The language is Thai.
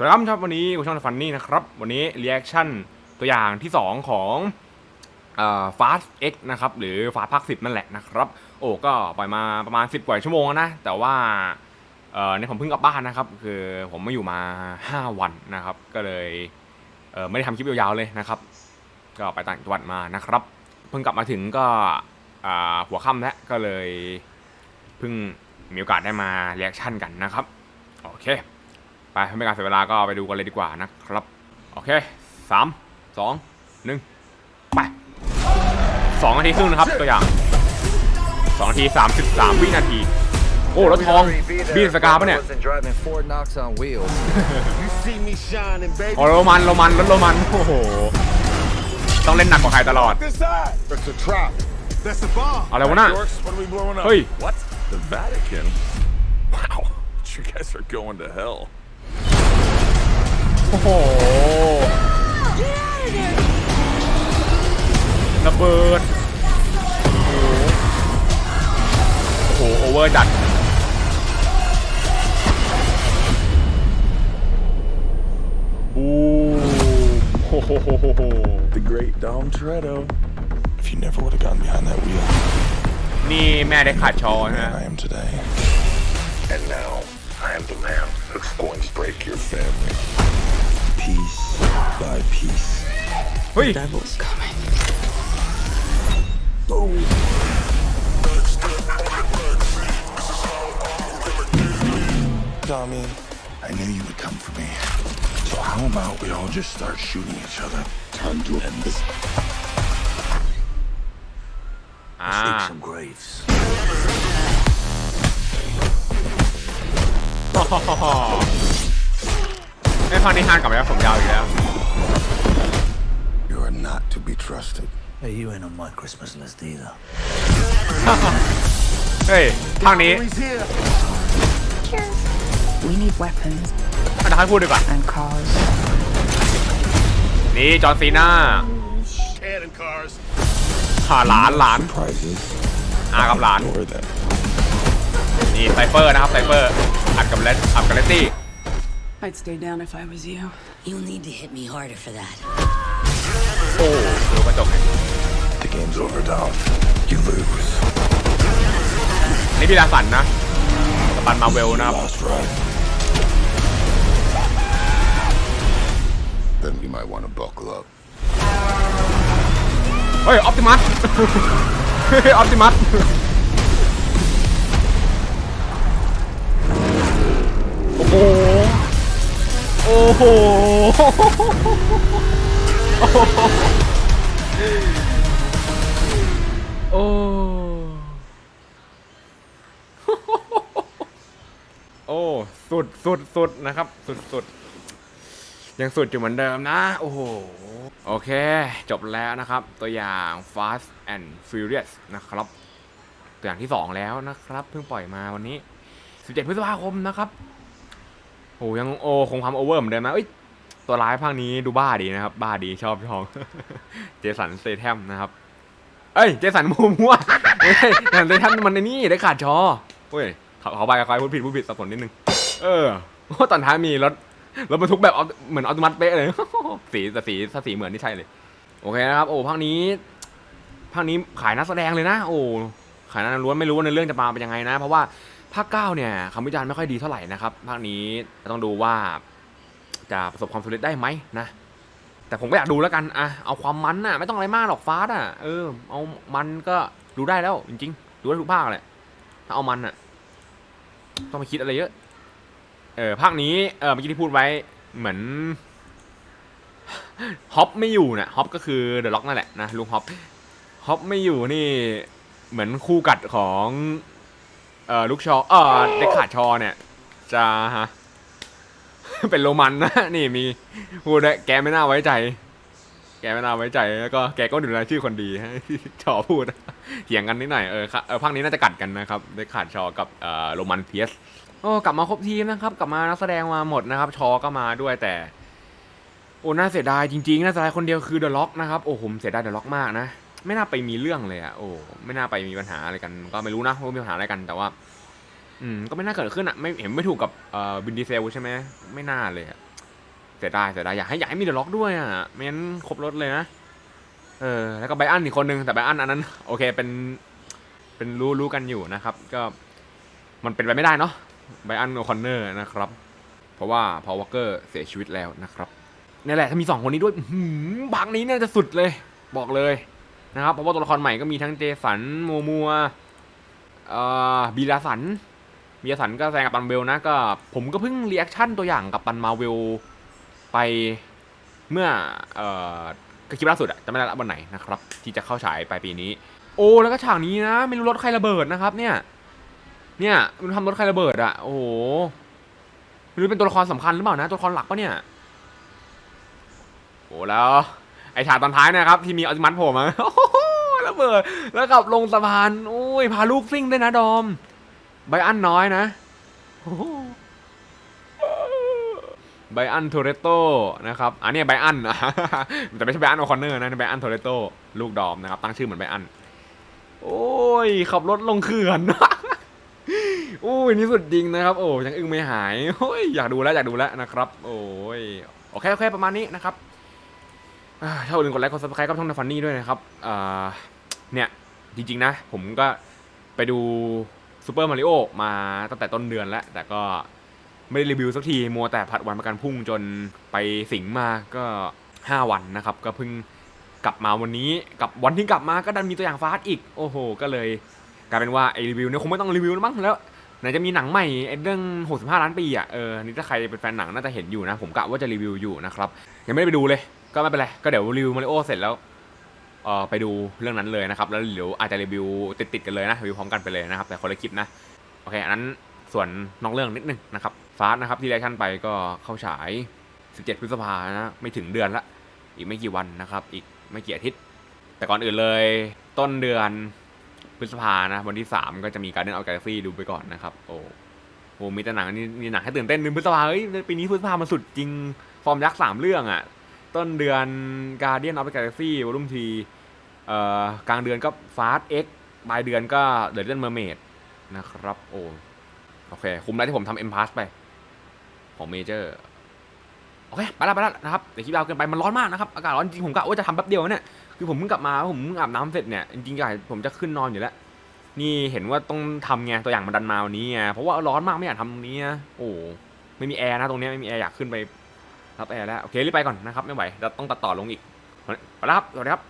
สวัสดีครับวันนี้กูช่องฟันนี่นะครับ วันนี้รีแอคชั่นตัวอย่างที่ 2 ของเอ่อ Fast X นะครับ หรือ Fast ภาค10นั่นแหละนะครับ โอ้ก็ปล่อยมาประมาณ 10 กว่าชั่วโมงนะ แต่ว่าในผมเพิ่งกลับบ้านนะครับ คือผมมาอยู่มา 5 วันนะครับ ก็เลยเไม่ได้ทำคลิปยาวๆเลยนะครับ ก็ไปต่างจังหวัดมานะครับ เพิ่งกลับมาถึงก็หัวค่ำแล้วก็เลยเพิ่งมีโอกาสได้มารีแอคชั่นกันนะครับ โอเค ไปไม่การเสียเวลาก็ไปดูกันเลยดีกว่านะครับ โอเคสามสองหนึ่งไปสองนาทีครึ่งนะครับตัวอย่างสองนาทีสามสิบสามวินาที โอ้รถทองบีนสกาปะเนี่ยโอ้โรมันโรมันรถโรมันโอ้โหต้องเล่นหนักกว่าใครตลอดอะไรวะน่ะเฮ้ย The Vatican? Wow. You guys are going to hell. โอ้โหระเบิด โอ้โห โอ้โห โอเวอร์จัด บูมโอ้โห The great Dom Toretto. If you never would have gotten behind that wheel, นี่แม่ได้ขาดชอนะ man I am today. And now, I am the man who's going to break your family. piece by piece. Oi. The devil's coming. Boom. Tommy, I knew you would come for me. So how about we all just start shooting each other? Time to end this. Ah. Let's some graves. Ha ha ha ha! ไอ้ฟังนิทานกลับมาแล้วผมยาวอีกแล้ว You are not to be trusted. Hey, you ain't on my Christmas list either. เฮ้ยภาคนี้ He's here. We need weapons ไม่ได้ให้พูดดีกว่า and cars. นี่จอร์นซีน่า Cannon cars. หาหลานหลาน Surprises. อากับหลาน Ignore them. นี่ไซเฟอร์นะครับไซเฟอร์อัดกับเลตอัดกับเลตตี้ I'd stay down if I was you. You'll need to hit me harder for that. โอ้ดูกระจกเนี่ย The game's over, Dom. You lose. นี่พี่ลาสันนะสปันมาเวลนะครับ Lost right. Then we might want to buckle up. เฮ้ยออปติมัส เฮ้ยออปติมัส โอ้โหโอ้โอ้สุดสุดสุดนะครับ สุดสุดยังสุดอยู่เหมือนเดิมนะ โอ้โห โอเค จบแล้วนะครับ ตัวอย่าง Fast and Furious นะครับ ตัวอย่างที่ 2 แล้วนะครับ เพิ่งปล่อยมาวันนี้ 17 พฤษภาคมนะครับ โอ้ยังโอคงความโอเวอร์เหมือนเดิมนะเอ้ยตัวร้ายภาคนี้ดูบ้าดีนะครับ บ้าดีชอบชอบเจสันเซแทมนะครับ เอ้ยเจสันมูมัวไม่ใช่เจสันเซแทมมันในนี่ได้ขาดจอเฮ้ยขอขอไปขอไปพูดผิดพูดผิดสับสนนิดนึง เออโอ้ตอนท้ายมีรถรถบรรทุกแบบเหมือนอัตโนมัติเป๊ะเลยสีแต่สีถ้าสีเหมือนที่ใช่เลย โอเคนะครับ โอ้ภาคนี้ภาคนี้ขายนักแสดงเลยนะ โอ้ขายนักล้วนไม่รู้ว่าในเรื่องจะมาเป็นยังไงนะ เพราะว่า ภาคเก้าเนี่ยคำวิจารณ์ไม่ค่อยดีเท่าไหร่นะครับภาคนี้ต้องดูว่าจะประสบความสำเร็จได้ไหมนะ แต่ผมก็อยากดูแล้วกันอะเอาความมันน่ะไม่ต้องอะไรมากหรอกฟาสอะเออเอามันก็ดูได้แล้วจริงๆดูได้ทุกภาคแหละถ้าเอามันอะต้องไปคิดอะไรเยอะเออภาคนี้เออเมื่อกี้ที่พูดไว้เหมือนฮอปไม่อยู่นี่ยฮอปก็คือเดอะล็อกนั่นแหละนะลุงฮอปฮอปไม่อยู่นี่เหมือนคู่กัดของ เอ่อลูกชอเออเด็กขาดชอเนี่ย จะฮะ เป็นโรมันนะ นี่มีพูดได้แกไม่น่าไว้ใจ แกไม่น่าไว้ใจแล้วก็แกก็ดูรายชื่อคนดีให้ชอพูดเถียงกันนิดหน่อยเออค่ะเออภาคนี้น่าจะกัดกันนะครับเด็กขาดชอกับเอ่อโรมันเพียสโอ้กลับมาครบทีมนะครับ กลับมานักแสดงมาหมดนะครับ ชอก็มาด้วยแต่โอ้น่าเสียดายจริงๆน่าเสียดายคนเดียวคือเดอะล็อกนะครับโอ้ผมเสียดายเดอะล็อกมากนะ ไม่น่าไปมีเรื่องเลยอะโอ้ไม่น่าไปมีปัญหาอะไรกัน ก็ไม่รู้นะว่ามีปัญหาอะไรกันแต่ว่า อืมก็ไม่น่าเกิดขึ้นอะไม่เห็นไม่ถูกกับเอ่อบินดีเซลใช่ไหมไม่น่าเลยอะเสียดายเสียดายอยากให้อยากให้มีเดอะล็อกด้วยอะไม่งั้นครบรถเลยนะเออแล้วก็ไบอันอีกคนนึงแต่ไบอันอันนั้น โอเคเป็นเป็นรู้รู้กันอยู่นะครับ ก็มันเป็นไปไม่ได้เนาะไบอันโอคอนเนอร์นะครับ เพราะว่าพอวอเกอร์เสียชีวิตแล้วนะครับนี่แหละถ้ามีสองคนนี้ด้วยบางนี้เนี่ยจะสุดเลย บอกเลย นะครับเพราะว่าตัวละครใหม่ก็มีทั้งเจสันโมมัวเอ่อบีลาสันมีสันก็แซงกับปันเวลนะก็ผมก็เพิ่งรีแอคชั่นตัวอย่างกับปันมาเวลไปเมื่อเอ่อก็คลิปล่าสุดอะจะไม่ได้ละวันไหนนะครับที่จะเข้าฉายปลายปีนี้ โอ้แล้วก็ฉากนี้นะไม่รู้รถใครระเบิดนะครับเนี่ยเนี่ยมันทำรถใครระเบิดอะโอ้โหไม่รู้เป็นตัวละครสำคัญหรือเปล่านะตัวละครหลักปะเนี่ยโอ้แล้ว ไอฉากตอนท้ายนะครับที่มีออติมัสโผล่มาโอ้โหระเบิดแล้วกลับลงสะพานโอ้ยพาลูกซิ่งด้วยนะดอมไบอันน้อยนะโอ้โหไบอันโทเรโตนะครับอันนี้ไบอันนะแต่ไม่ใช่ไบอันโอคอนเนอร์นะไบอันโทเรโตลูกดอมนะครับตั้งชื่อเหมือนไบอัน โอ้ยขับรถลงเขื่อนโอ้ยนี่สุดจริงนะครับ โอ้ยังอึ้งไม่หายโอ้ยอยากดูแล้วอยากดูแล้วนะครับ โอ้ยโอเคโอเคประมาณนี้นะครับ ถ้าอย่าลืมกดไลค์กดซับสไครต์กับช่องในฟันนี่ด้วยนะครับเนี่ยจริงๆนะ ผมก็ไปดูซูเปอร์มาริโอมาตั้งแต่ต้นเดือนแล้ว แต่ก็ไม่ได้รีวิวสักที มัวแต่ผัดวันประกันพรุ่งจนไปสิงมาก็ 5 วันนะครับ ก็เพิ่งกลับมาวันนี้กับวันที่กลับมาก็ดันมีตัวอย่างฟาสอีก โอ้โห ก็เลยกลายเป็นว่าไอรีวิวเนี่ยคงไม่ต้องรีวิวแล้วมั้งแล้วไหนจะมีหนังใหม่ไอเรื่อง 65 ล้านปีอะเออนี่ถ้าใครเป็นแฟนหนังน่าจะเห็นอยู่นะ ผมกะว่าจะรีวิวอยู่นะครับยังไม่ได้ไปดูเลย ก็ไม่เป็นไร ก็เดี๋ยวรีวิวมาริโอเสร็จแล้วเออไปดูเรื่องนั้นเลยนะครับ แล้วเดี๋ยวอาจจะรีวิวติดๆกันเลยนะรีวิวพร้อมกันไปเลยนะครับ แต่คนละคลิปนะ โอเค อันนั้นส่วนนอกเรื่องนิดนึงนะครับ ฟาสนะครับที่ไลชั่นไปก็เข้าฉาย 17 พฤษภานะไม่ถึงเดือนละ อีกไม่กี่วันนะครับ อีกไม่กี่อาทิตย์ แต่ก่อนอื่นเลยต้นเดือนพฤษภานะวันที่ 3 ก็จะมีการเดินเอา Galaxy ดูไปก่อนนะครับ โอ้โหมีแต่หนังนี่มีหนังให้ตื่นเต้นเดือนพฤษภาเฮ้ยปีนี้พฤษภามันสุดจริง ฟอร์มยักษ์สามเรื่องอะ ต้นเดือน Guardian of the Galaxy Volume 3เอ่อกลางเดือนก็ฟาสเอ็กปลายเดือนก็เด e เ n นเมอร์เมดนะครับโอ้โอเค คุ้มแล้วที่ผมทำเอ็มพาสไปของเมเจอร์โอเคไปแล้วไปแล้วนะครับเดี๋ยวคลิปยาวเกินไปมันร้อนมากนะครับอากาศร้อนจริงผมกะว่าจะทำแป๊บเดียวเนี่ยคือผมเพิ่งกลับมาผมเพิ่งอาบน้ำเสร็จเนี่ยจริงๆกะผมจะขึ้นนอนอยู่แล้วนี่เห็นว่าต้องทำไงตัวอย่างมันดันมาวันนี้ไงเพราะว่าร้อนมากไม่อยากทำตรงนี้นะโอ้ไม่มีแอร์นะตรงนี้ไม่มีแอร์อยากขึ้นไป รับแอร์แล้วโอเครีบไปก่อนนะครับไม่ไหวเราต้องตัดต่อลงอีกไปแล้วครับสวัสดีครับ